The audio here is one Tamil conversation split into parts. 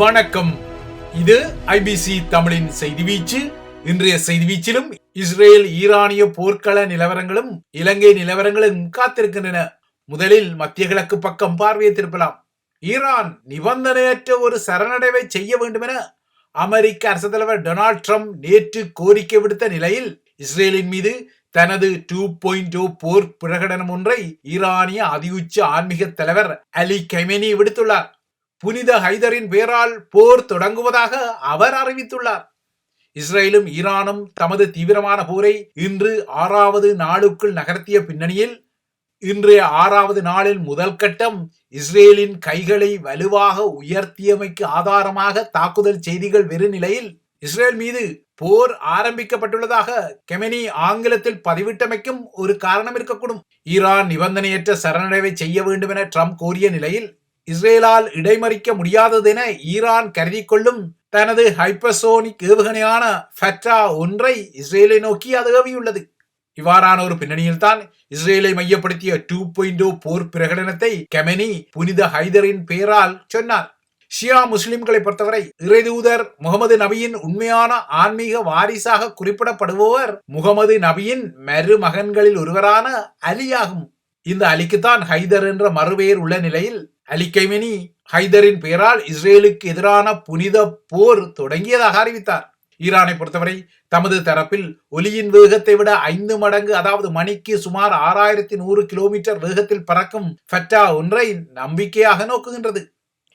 வணக்கம். இது ஐபிசி தமிழின் செய்தி வீச்சு. இன்றைய செய்தி வீச்சிலும் இஸ்ரேல் ஈரானிய போர்க்கள நிலவரங்களும் இலங்கை நிலவரங்களும் காத்திருக்கின்றன. முதலில் மத்திய கிழக்கு பக்கம் பார்வையை திருப்பலாம். ஈரான் நிபந்தனையற்ற ஒரு சரணடைவை செய்ய வேண்டும் என அமெரிக்க அரசு தலைவர் டொனால்ட் ட்ரம்ப் நேற்று கோரிக்கை விடுத்த நிலையில் இஸ்ரேலின் மீது தனது டூ பாயிண்ட் oh போர் பிரகடனம் ஒன்றை ஈரானிய அதியுச்ச ஆன்மீக தலைவர் அலி கெமெனி விடுத்துள்ளார். புனித ஹைதரின் பேரால் போர் தொடங்குவதாக அவர் அறிவித்துள்ளார். இஸ்ரேலும் ஈரானும் தமது தீவிரமான போரை இன்று ஆறாவது நாளுக்குள் நகர்த்திய பின்னணியில் இன்றைய ஆறாவது நாளில் முதல் கட்டம் இஸ்ரேலின் கைகளை வலுவாக உயர்த்தியமைக்கு ஆதாரமாக தாக்குதல் செய்திகள் வெறும் நிலையில் இஸ்ரேல் மீது போர் ஆரம்பிக்கப்பட்டுள்ளதாக கெமெனி ஆங்கிலத்தில் பதிவிட்டமைக்கும் ஒரு காரணம் இருக்கக்கூடும். ஈரான் நிபந்தனையற்ற சரணடைவை செய்ய வேண்டும் என ட்ரம்ப் கோரிய நிலையில் இஸ்ரேலால் இடைமறிக்க முடியாததென ஈரான் கருதி கொள்ளும் தனது ஹைப்பர்சோனிக் ஏவுகணையான ஃபெட்ரா ஒன்றை இஸ்ரேலை நோக்கி அது ஏவியுள்ளது. இவ்வாறான ஒரு பின்னணியில் தான் இஸ்ரேலை மையப்படுத்திய டூ பாயிண்ட் oh போர் பிரகடனத்தை கெமெனி புனித ஹைதரின் பெயரால் சொன்னார். ஷியா முஸ்லிம்களை பொறுத்தவரை இறைதூதர் முகமது நபியின் உண்மையான ஆன்மீக வாரிசாக குறிப்பிடப்படுபவர் முகமது நபியின் மருமகன்களில் ஒருவரான அலியாகும். இந்த அலிக்குத்தான் ஹைதர் என்ற மறுபெயர் உள்ள நிலையில் அலிகைமினி ஹைதரின் பெயரால் இஸ்ரேலுக்கு எதிரான புனித போர் தொடங்கியதாக அறிவித்தார். ஈரானை பொறுத்தவரை தமது தரப்பில் ஒலியின் வேகத்தை விட ஐந்து மடங்கு அதாவது மணிக்கு சுமார் ஆறாயிரத்தி நூறு கிலோமீட்டர் வேகத்தில் பறக்கும் ஃபட்டா ஒன்றை நம்பிக்கையாக நோக்குகின்றது.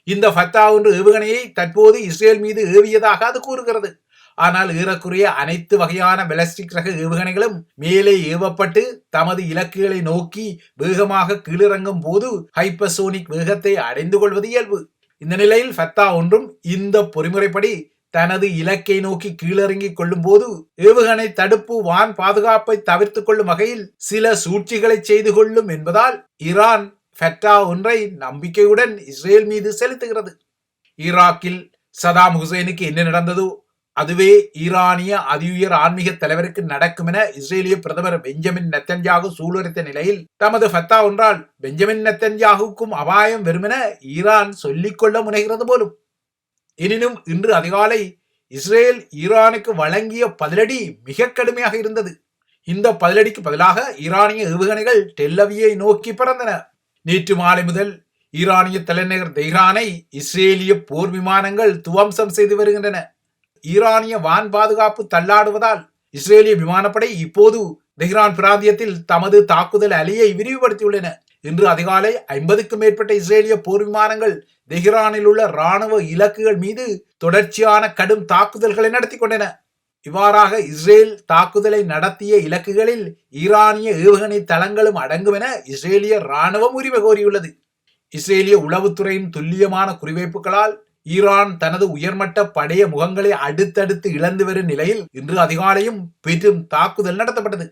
இந்த ஃபத்தா ஒன்று ஏவுகணையை தற்போது இஸ்ரேல் மீது ஏவியதாக அது கூறுகிறது. ஆனால் ஏறக்குறைய அனைத்து வகையான பெலஸ்டிக் ரக ஏவுகணைகளும் மேலே ஏவப்பட்டு தமது இலக்குகளை நோக்கி வேகமாக கீழிறங்கும் போது ஹைப்பர்சோனிக் வேகத்தை அடைந்து கொள்வது இயல்பு. இந்த நிலையில் ஃபத்தா ஒன்றும் இந்த பொறிமுறைப்படி தனது இலக்கை நோக்கி கீழிறங்கிக் கொள்ளும் போது ஏவுகணை தடுப்பு வான் பாதுகாப்பை தவிர்த்து கொள்ளும் வகையில் சில சூழ்ச்சிகளை செய்து கொள்ளும் என்பதால் ஈரான் ஃபெட்டா ஒன்றை நம்பிக்கையுடன் இஸ்ரேல் மீது செலுத்துகிறது. ஈராக்கில் சதாம் ஹுசைனுக்கு என்ன நடந்ததோ? அதுவே ஈரானிய அதியுயர் ஆன்மீக தலைவருக்கு நடக்கும் என இஸ்ரேலிய பிரதமர் பெஞ்சமின் நெத்தன்யாகு சூளுரைத்த நிலையில் தமது ஃபத்தா ஒன்றால் பெஞ்சமின் நெத்தன்யாகுக்கும் அபாயம் வெறுமென ஈரான் சொல்லிக்கொள்ள முனைகிறது போலும். எனினும் இன்று அதிகாலை இஸ்ரேல் ஈரானுக்கு வழங்கிய பதிலடி மிக கடுமையாக இருந்தது. இந்த பதிலடிக்கு பதிலாக ஈரானிய ஏவுகணைகள் டெல்லவியை நோக்கி பறந்தன. நேற்று மாலை முதல் ஈரானிய தலைநகர் தெஹ்ரானை இஸ்ரேலிய போர் விமானங்கள் துவம்சம் செய்து வருகின்றன. ஈரானிய வான் பாதுகாப்பு தள்ளாடுவதால் இஸ்ரேலிய விமானப்படை இப்போது தெஹ்ரான் பிராந்தியத்தில் தமது தாக்குதல் அலையை விரிவுபடுத்தியுள்ளன. இன்று அதிகாலை ஐம்பதுக்கும் மேற்பட்ட இஸ்ரேலிய போர் விமானங்கள் தெஹ்ரானில் உள்ள ராணுவ இலக்குகள் மீது தொடர்ச்சியான கடும் தாக்குதல்களை நடத்தி கொண்டன. இவ்வாறாக இஸ்ரேல் தாக்குதலை நடத்திய இலக்குகளில் ஈரானிய ஏவுகணை தளங்களும் அடங்கும் என இஸ்ரேலிய ராணுவம் உரிமை கோரியுள்ளது. இஸ்ரேலிய உளவுத்துறையின் துல்லியமான குறிவைப்புகளால் ஈரான் தனது உயர்மட்ட படைய முகங்களை அடுத்தடுத்து இழந்து வரும் நிலையில் இன்று அதிகாலையும் பெரும் தாக்குதல் நடத்தப்பட்டது.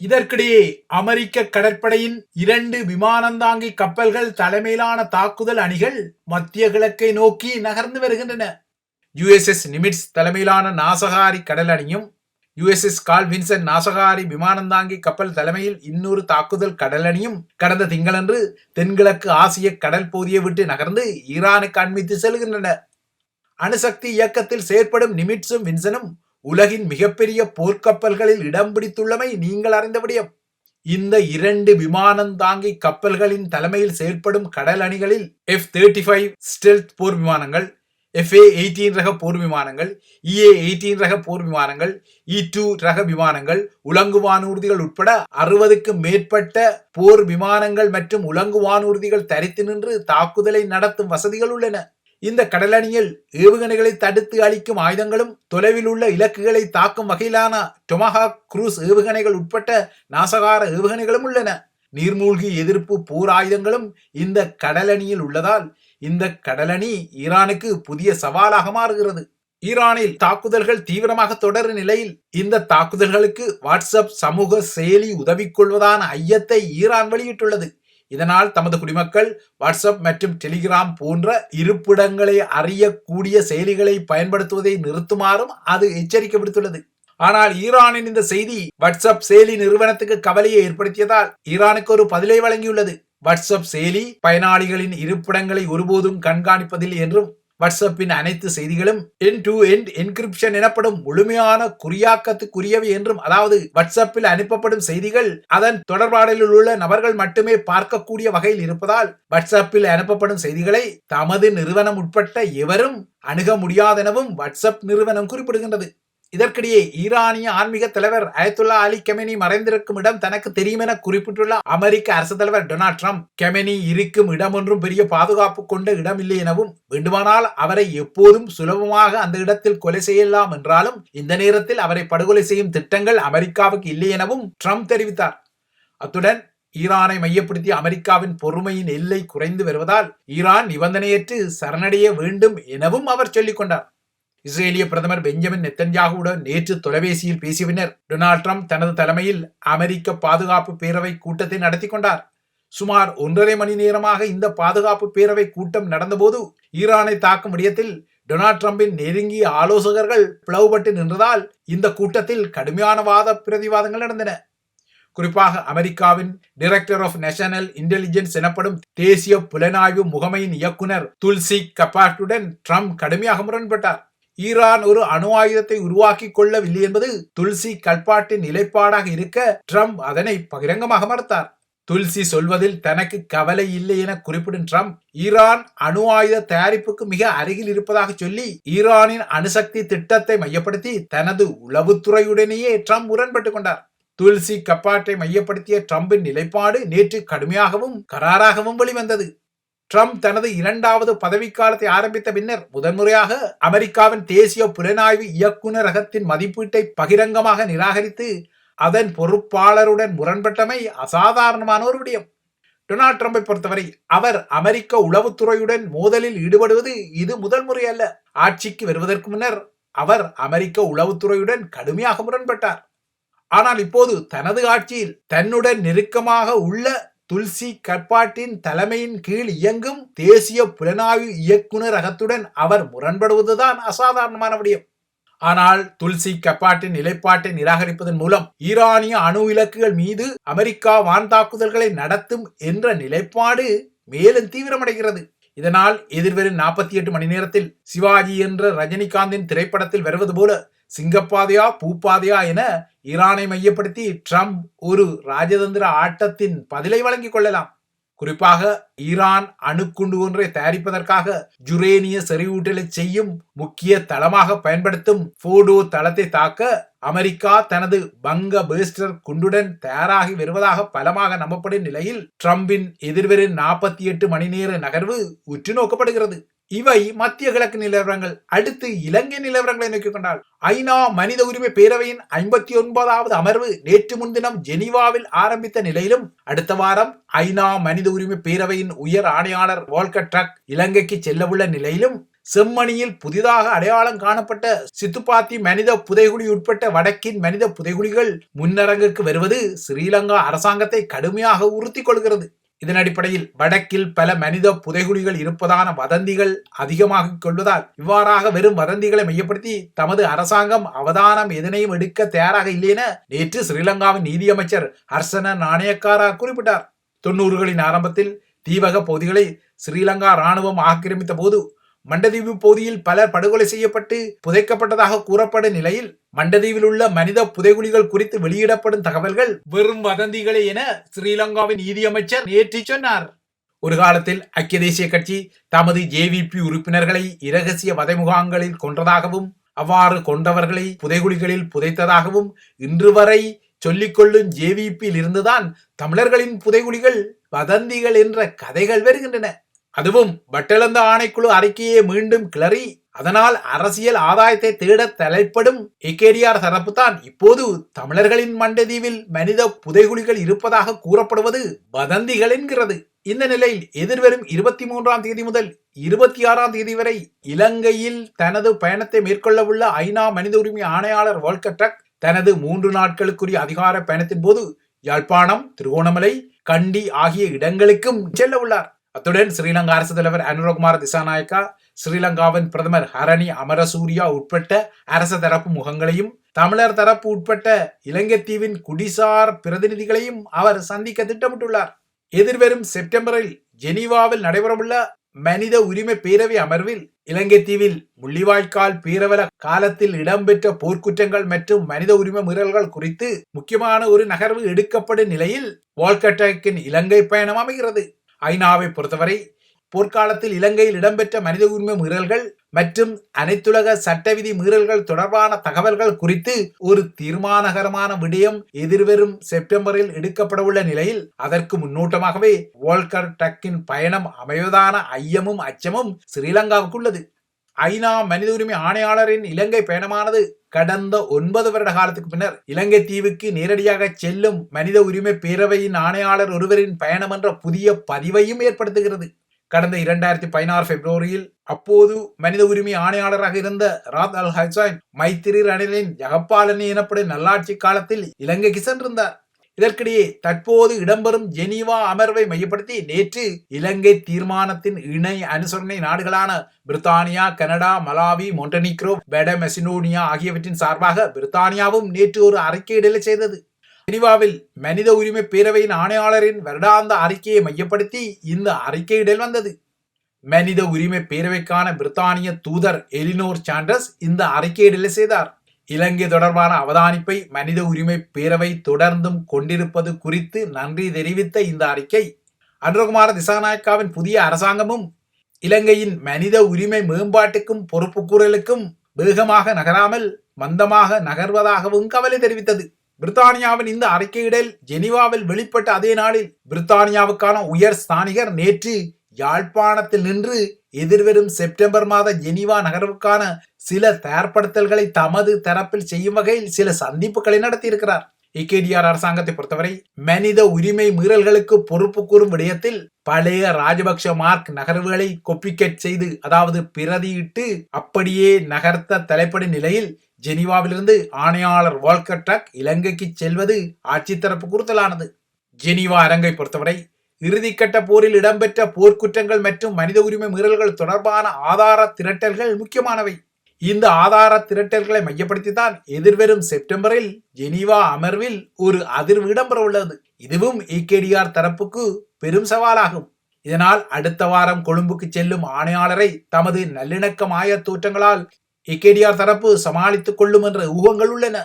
இதற்கிடையே அமெரிக்க கடற்படையின் இரண்டு விமானந்தாங்கி கப்பல்கள் தலைமையிலான தாக்குதல் அணிகள் மத்திய கிழக்கை நோக்கி நகர்ந்து வருகின்றன. யுஎஸ்எஸ் நிமிட்ஸ் தலைமையிலான நாசகாரி கடல் அணியும் யுஎஸ்எஸ் கால் வின்சன் நாசகாரி விமானந்தாங்கி கப்பல் தலைமையில் இன்னொரு தாக்குதல் கடல் அணியும் கடந்த திங்களன்று தென்கிழக்கு ஆசிய கடல் பகுதியை விட்டு நகர்ந்து ஈரானுக்கு அண்மித்து செல்கின்றன. அணுசக்தி இயக்கத்தில் செயற்படும் நிமிட்ஸும் வின்சனும் உலகின் மிகப்பெரிய போர்க்கப்பல்களில் இடம் பிடித்துள்ளமை நீங்கள் அறிந்த விடயம். இந்த இரண்டு விமானம் தாங்கி கப்பல்களின் தலைமையில் செயல்படும் கடல் அணிகளில் எஃப் தேர்ட்டி ஃபைவ் ஸ்டெல்த் போர் விமானங்கள் எஃப்ஏ எயிட்டீன் ரக போர் விமானங்கள் இஏ எயிட்டீன் ரக போர் விமானங்கள் e இ டூ ரக விமானங்கள் உலங்கு வானூர்திகள் உட்பட அறுபதுக்கும் மேற்பட்ட போர் விமானங்கள் மற்றும் உலங்கு வானூர்திகள் தரித்து நின்று தாக்குதலை நடத்தும் வசதிகள் உள்ளன. இந்த கடலணியில் ஏவுகணைகளை தடுத்து அளிக்கும் ஆயுதங்களும் தொலைவில் உள்ள இலக்குகளை தாக்கும் வகையிலான டொமஹா குரூஸ் ஏவுகணைகள் உட்பட்ட நாசகார ஏவுகணைகளும் உள்ளன. நீர்மூழ்கி எதிர்ப்பு போர் ஆயுதங்களும் இந்த கடலணியில் உள்ளதால் இந்த கடலணி ஈரானுக்கு புதிய சவாலாக மாறுகிறது. ஈரானில் தாக்குதல்கள் தீவிரமாக தொடரும் நிலையில் இந்த தாக்குதல்களுக்கு வாட்ஸ்அப் சமூக செயலி உதவி கொள்வதான ஐயத்தை ஈரான் வெளியிட்டுள்ளது. இதனால் தமது குடிமக்கள் வாட்ஸ்அப் மற்றும் டெலிகிராம் போன்ற இருப்பிடங்களை அறியக்கூடிய செயலிகளை பயன்படுத்துவதை நிறுத்துமாறும் அது எச்சரிக்கை விடுத்துள்ளது. ஆனால் ஈரானின் இந்த செய்தி வாட்ஸ்அப் செயலி நிறுவனத்துக்கு கவலையை ஏற்படுத்தியதால் ஈரானுக்கு ஒரு பதிலை வழங்கியுள்ளது. வாட்ஸ்அப் செயலி பயனாளிகளின் இருப்பிடங்களை ஒருபோதும் கண்காணிப்பதில்லை என்றும் வாட்ஸ்அப்பின் அனைத்து செய்திகளும் என் டு எண்ட் என்கிரிப்ஷன் எனப்படும் முழுமையான குறியாக்கத்துக்குரியவை என்றும் அதாவது வாட்ஸ்அப்பில் அனுப்பப்படும் செய்திகள் அதன் தொடர்பாடலில் உள்ள நபர்கள் மட்டுமே பார்க்கக்கூடிய வகையில் இருப்பதால் வாட்ஸ்அப்பில் அனுப்பப்படும் செய்திகளை தமது நிறுவனம் உட்பட்ட எவரும் அணுக முடியாதெனவும் வாட்ஸ்அப் நிறுவனம் குறிப்பிடுகின்றது. இதற்கிடையே ஈரானிய ஆன்மீக தலைவர் அயத்துல்லா அலி கெமெனி மறைந்திருக்கும் இடம் தனக்கு தெரியும் என குறிப்பிட்டுள்ள அமெரிக்க அரசு தலைவர் டொனால்ட் ட்ரம்ப் கெமெனி இருக்கும் இடம் ஒன்றும் பெரிய பாதுகாப்பு கொண்ட இடம் இல்லை எனவும் வேண்டுமானால் அவரை எப்போதும் சுலபமாக அந்த இடத்தில் கொலை செய்யலாம் என்றாலும் இந்த நேரத்தில் அவரை படுகொலை செய்யும் திட்டங்கள் அமெரிக்காவுக்கு இல்லை எனவும் ட்ரம்ப் தெரிவித்தார். அத்துடன் ஈரானை மையப்படுத்தி அமெரிக்காவின் பொறுமையின் எல்லை குறைந்து வருவதால் ஈரான் நிபந்தனையற்று சரணடைய வேண்டும் எனவும் அவர் சொல்லிக் கொண்டார் இஸ்ரேலிய பிரதமர் பெஞ்சமின் நெத்தன்யாகுவுடன் நேற்று தொலைபேசியில் பேசிய பின்னர் டொனால்ட் ட்ரம்ப் தனது தலைமையில் அமெரிக்க பாதுகாப்பு பேரவை கூட்டத்தை நடத்தி கொண்டார். சுமார் ஒன்றரை மணி நேரமாக இந்த பாதுகாப்பு பேரவை கூட்டம் நடந்தபோது ஈரானை தாக்கும் விடயத்தில் டொனால்ட் ட்ரம்பின் நெருங்கிய ஆலோசகர்கள் பிளவுபட்டு நின்றதால் இந்த கூட்டத்தில் கடுமையான வாத பிரதிவாதங்கள் நடந்தன. குறிப்பாக அமெரிக்காவின் டைரக்டர் ஆஃப் நேஷனல் இன்டெலிஜென்ஸ் எனப்படும் தேசிய புலனாய்வு முகமையின் இயக்குனர் துல்சி கபாட்டுடன் ட்ரம்ப் கடுமையாக முரண்பட்டார். ஈரான் ஒரு அணு ஆயுதத்தை உருவாக்கி கொள்ளவில்லை என்பது துல்சி கல்பாட்டின் நிலைப்பாடாக இருக்க ட்ரம்ப் அதனை பகிரங்கமாக மறுத்தார். துல்சி சொல்வதில் தனக்கு கவலை இல்லை என குறிப்பிடும் ட்ரம்ப் ஈரான் அணு ஆயுத தயாரிப்புக்கு மிக அருகில் இருப்பதாக சொல்லி ஈரானின் அணுசக்தி திட்டத்தை மையப்படுத்தி தனது உளவுத்துறையுடனேயே ட்ரம்ப் உடன்பட்டுக் கொண்டார். துல்சி கப்பாட்டை மையப்படுத்திய ட்ரம்பின் நிலைப்பாடு நேற்று கடுமையாகவும் கராராகவும் வெளிவந்தது. ட்ரம்ப் தனது இரண்டாவது பதவிக்காலத்தை ஆரம்பித்த பின்னர் முதன்முறையாக அமெரிக்காவின் தேசிய புலனாய்வு இயக்குநரகத்தின் மதிப்பீட்டை பகிரங்கமாக நிராகரித்து அதன் பொறுப்பாளருடன் முரண்பட்டமை அசாதாரணமான ஒரு விடயம் டொனால்ட் ட்ரம்பை பொறுத்தவரை அவர் அமெரிக்க உளவுத்துறையுடன் மோதலில் ஈடுபடுவது இது முதல் முறை அல்ல. ஆட்சிக்கு வருவதற்கு முன்னர் அவர் அமெரிக்க உளவுத்துறையுடன் கடுமையாக முரண்பட்டார். ஆனால் இப்போது தனது ஆட்சியில் தன்னுடன் நெருக்கமாக உள்ள துல்சி கட்பாட்டின் தலைமையின் கீழ் இயங்கும் தேசிய புலனாய்வு இயக்குநரகத்துடன் அவர் முரண்படுவதுதான் அசாதாரணமான விடயம். ஆனால் துல்சி கப்பாட்டின் நிலைப்பாட்டை நிராகரிப்பதன் மூலம் ஈரானிய அணு இலக்குகள் மீது அமெரிக்கா வான் தாக்குதல்களை நடத்தும் என்ற நிலைப்பாடு மேலும் தீவிரமடைகிறது. இதனால் எதிர்வரும் நாற்பத்தி எட்டு மணி நேரத்தில் சிவாஜி என்ற ரஜினிகாந்தின் திரைப்படத்தில் வருவது போல சிங்கப்பாதையா பூப்பாதையா என ஈரானை மையப்படுத்தி ட்ரம்ப் ஒரு ராஜதந்திர ஆட்டத்தின் பதிலை வழங்கிக் கொள்ளலாம். குறிப்பாக ஈரான் அணுக்குண்டு ஒன்றை தயாரிப்பதற்காக ஜுரேனிய செறிவூட்டலை செய்யும் முக்கிய தளமாக பயன்படுத்தும் போடோ தளத்தை தாக்க அமெரிக்கா தனது பங்க பேஸ்டர் குண்டுடன் தயாராகி வருவதாக பலமாக நம்பப்படும் நிலையில் ட்ரம்பின் எதிர்வரும் நாற்பத்தி எட்டு மணி நேர நகர்வு உற்று நோக்கப்படுகிறது இவை மத்திய கிழக்கு நிலவரங்கள். அடுத்து இலங்கை நிலவரங்களை நோக்கிக் கொண்டால். ஐநா மனித உரிமை பேரவையின் ஐம்பத்தி ஒன்பதாவது அமர்வு நேற்று முன்தினம் ஜெனீவாவில் ஆரம்பித்த நிலையிலும் அடுத்த வாரம் ஐநா மனித உரிமை பேரவையின் உயர் ஆணையாளர் வால்கர் ட்ரக் இலங்கைக்கு செல்லவுள்ள நிலையிலும் செம்மணியில் புதிதாக அடையாளம் காணப்பட்ட சித்துப்பாத்தி மனித புதைகுழி உட்பட்ட வடக்கின் மனித புதைகுழிகள் முன்னரங்குக்கு வருவது ஸ்ரீலங்கா அரசாங்கத்தை கடுமையாக உறுத்தி கொள்கிறது. இதன் அடிப்படையில் வடக்கில் பல மனித புதைகுழிகள் இருப்பதான வதந்திகள் அதிகமாக கொள்வதால் இவ்வாறாக வெறும் வதந்திகளை மையப்படுத்தி தமது அரசாங்கம் அவதானம் எதனையும் எடுக்க தயாராக இல்லை என நேற்று ஸ்ரீலங்காவின் நீதியமைச்சர் ஹர்சன நாணயக்காரா குறிப்பிட்டார். தொன்னூறுகளின் ஆரம்பத்தில் தீவக பகுதிகளை ஸ்ரீலங்கா ராணுவம் ஆக்கிரமித்த போது மண்டதீவு பகுதியில் பலர் படுகொலை செய்யப்பட்டு புதைக்கப்பட்டதாக கூறப்படும் நிலையில் மண்டதீவில் உள்ள மனித புதைகுழிகள் குறித்து வெளியிடப்படும் தகவல்கள் வெறும் வதந்திகளே என ஸ்ரீலங்காவின் நீதியமைச்சர் நேற்று சொன்னார். ஒரு காலத்தில் ஐக்கிய தேசிய கட்சி தமது ஜேவிபி உறுப்பினர்களை இரகசிய வதைமுகாங்களில் கொன்றதாகவும் அவ்வாறு கொண்டவர்களை புதைகுழிகளில் புதைத்ததாகவும் இன்று வரை சொல்லிக்கொள்ளும் ஜேவிபியில் இருந்துதான் தமிழர்களின் புதைகுழிகள் வதந்திகள் என்ற கதைகள் வருகின்றன. அதுவும் வட்டெழுந்த ஆணைக்குழு அறிக்கையை மீண்டும் கிளறி அதனால் அரசியல் ஆதாயத்தை தேட தலைப்படும் ஏகேடிஆர் தரப்புதான் இப்போது தமிழர்களின் மண்டதீவில் மனித புதைகுழிகள் இருப்பதாக கூறப்படுவது வதந்திகள் என்கிறது. இந்த நிலையில் எதிர்வரும் இருபத்தி மூன்றாம் தேதி முதல் இருபத்தி ஆறாம் தேதி வரை இலங்கையில் தனது பயணத்தை மேற்கொள்ள உள்ள ஐநா மனித உரிமை ஆணையாளர் வோல்கட்ரக் தனது மூன்று நாட்களுக்குரிய அதிகார பயணத்தின் போது யாழ்ப்பாணம் திருகோணமலை கண்டி ஆகிய இடங்களுக்கும் செல்ல உள்ளார் அத்துடன் ஸ்ரீலங்கா அரசு தலைவர் அனுரகுமார் திசாநாயக்கா ஸ்ரீலங்காவின் பிரதமர் ஹரணி அமரசூரியா உட்பட்ட அரச தரப்பு முகங்களையும் தமிழர் தரப்பு உட்பட்ட இலங்கை தீவின் குடிசார் பிரதிநிதிகளையும் அவர் சந்திக்க திட்டமிட்டுள்ளார். எதிர்வரும் செப்டம்பரில் ஜெனீவாவில் நடைபெறவுள்ள மனித உரிமை பேரவை அமர்வில் இலங்கை தீவில் முள்ளிவாய்க்கால் பேரவல காலத்தில் இடம்பெற்ற போர்க்குற்றங்கள் மற்றும் மனித உரிமை மீறல்கள் குறித்து முக்கியமான ஒரு நகர்வு எடுக்கப்படும் நிலையில் வால்கட்டாக்கின் இலங்கை பயணம் அமைகிறது. ஐநாவை பொறுத்தவரை போர்க்காலத்தில் இலங்கையில் இடம்பெற்ற மனித உரிமை மீறல்கள் மற்றும் அனைத்துலக சட்டவிதி மீறல்கள் தொடர்பான தகவல்கள் குறித்து ஒரு தீர்மானகரமான விடயம் எதிர்வரும் செப்டம்பரில் எடுக்கப்படவுள்ள நிலையில் அதற்கு முன்னோட்டமாகவே வோல்கர் டக்கின் பயணம் அமைவதான ஐயமும் அச்சமும் ஸ்ரீலங்காவுக்கு உள்ளது ஐநா மனித உரிமை ஆணையாளரின் இலங்கை பயணமானது கடந்த ஒன்பது வருட காலத்துக்கு பின்னர் இலங்கை தீவுக்கு நேரடியாக செல்லும் மனித உரிமை பேரவையின் ஆணையாளர் ஒருவரின் பயணம் என்ற புதிய பதிவையும் ஏற்படுத்துகிறது. கடந்த இரண்டாயிரத்தி பதினாறு பிப்ரவரியில் அப்போது மனித உரிமை ஆணையாளராக இருந்த ராத் அல் ஹசான் மைத்திரி ரணிலின் ஜகப்பாலனி எனப்படும் நல்லாட்சி காலத்தில் இலங்கைக்கு சென்றிருந்தார். இதற்கிடையே தற்போது இடம்பெறும் ஜெனீவா அமர்வை மையப்படுத்தி நேற்று இலங்கை தீர்மானத்தின் இணை அனுசரணை நாடுகளான பிரித்தானியா கனடா மலாவி மொண்டனிக்ரோ பெடமெசினோனியா ஆகியவற்றின் சார்பாக பிரித்தானியாவும் நேற்று ஒரு அறிக்கையிடலை செய்தது. ஜெனீவாவில் மனித உரிமை பேரவையின் ஆணையாளரின் வருடாந்த அறிக்கையை மையப்படுத்தி இந்த அறிக்கையிடல் வந்தது. மனித உரிமை பேரவைக்கான பிரித்தானிய தூதர் எலினோர் சாண்டர்ஸ் இந்த அறிக்கையிடலை செய்தார். இலங்கை தொடர்பான அவதானிப்பை மனித உரிமை பேரவை தொடர்ந்தும் கொண்டிருப்பது குறித்து நன்றி தெரிவித்த இந்த அறிக்கை அனுரகுமார திசாநாயக்காவின் புதிய அரசாங்கமும் இலங்கையின் மனித உரிமை மேம்பாட்டுக்கும் பொறுப்புக்கூறலுக்கும் வேகமாக நகராமல் மந்தமாக நகர்வதாகவும் கவலை தெரிவித்தது. பிரித்தானியாவின் இந்த அறிக்கையிடல் ஜெனீவாவில் வெளிப்பட்ட அதே நாளில் பிரித்தானியாவுக்கான உயர் ஸ்தானிகர் நேற்று யாழ்ப்பாணத்தில் நின்று எதிர்வரும் செப்டம்பர் மாத ஜெனீவா நகர்வுக்கான சில தயார்படுத்தல்களை தமது தரப்பில் செய்யும் வகையில் சில சந்திப்புகளை நடத்தியிருக்கிறார். இகேடிஆர் அரசாங்கத்தை பொறுத்தவரை மனித உரிமை மீறல்களுக்கு பொறுப்பு கூறும் விடயத்தில் பழைய ராஜபக்ஷ மார்க் நகர்வுகளை கொப்பிக்கட் செய்து அதாவது பிரதியிட்டு அப்படியே நகர்த்த தலைப்படும் நிலையில் ஜெனீவாவிலிருந்து ஆணையாளர் வால்கர் இலங்கைக்கு செல்வது ஆட்சி தரப்பு கூறுதலானது. ஜெனீவா அரங்கை பொறுத்தவரை இறுதிக்கட்ட போரில் இடம்பெற்ற போர்க்குற்றங்கள் மற்றும் மனித உரிமை மீறல்கள் தொடர்பான ஆதார திரட்டல்கள் முக்கியமானவை. இந்த ஆதார திரட்டல்களை மையப்படுத்தித்தான் எதிர்வரும் செப்டம்பரில் ஜெனீவா அமர்வில் ஒரு அதிர்வு இடம்பெற உள்ளது. இதுவும் ஏகேடிஆர் தரப்புக்கு பெரும் சவாலாகும். இதனால் அடுத்த வாரம் கொழும்புக்கு செல்லும் ஆணையாளரை தமது நல்லிணக்க மாய தோற்றங்களால் ஏகேடிஆர் தரப்பு சமாளித்துக் கொள்ளும் என்ற ஊகங்கள் உள்ளன.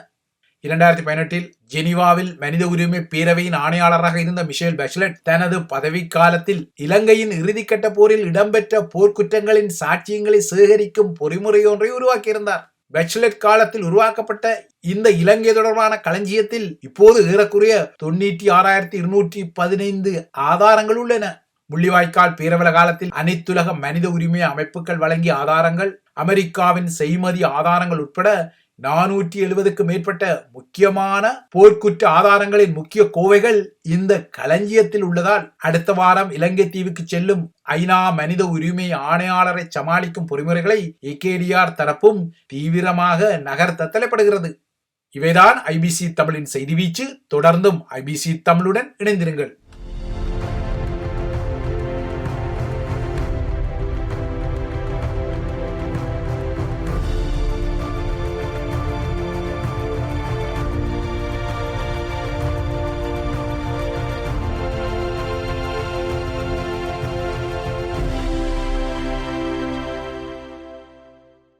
இரண்டாயிரத்தி பதினெட்டில் ஜெனீவாவில் மனித உரிமை பேரவையின் ஆணையாளராக இருந்த மிஷேல் பெச்லெட் தனது பதவிக்காலத்தில் இலங்கையின் இறுதிக்கட்ட போரில் இடம்பெற்ற போர்க்குற்றங்களின் சாட்சியங்களை சேகரிக்கும் பொறிமுறை ஒன்றை உருவாக்கியிருந்தார். பெச்லெட் காலத்தில் உருவாக்கப்பட்ட இந்த இலங்கை தொடர்பான களஞ்சியத்தில் இப்போது ஏறக்குறைய தொண்ணூற்றி ஆறாயிரத்தி இருநூற்றி பதினைந்து ஆதாரங்கள் உள்ளன. முள்ளிவாய்க்கால் பேரவல காலத்தில் அனைத்துலக மனித உரிமை அமைப்புகள் வழங்கிய ஆதாரங்கள் அமெரிக்காவின் செய்மதி ஆதாரங்கள் உட்பட நானூற்றி எழுபதுக்கு மேற்பட்ட முக்கியமான போர்க்குற்ற ஆதாரங்களின் முக்கிய கோவைகள் இந்த களஞ்சியத்தில் உள்ளதால் அடுத்த வாரம் இலங்கை தீவுக்கு செல்லும் ஐநா மனித உரிமை ஆணையாளரை சமாளிக்கும் பொறிமுறைகளை ஏகேடிஆர் தரப்பும் தீவிரமாக நகர்த்த தலைப்படுகிறது. இவைதான் ஐபிசி தமிழின் செய்தி வீச்சு. தொடர்ந்தும் ஐபிசி தமிழுடன் இணைந்திருங்கள்.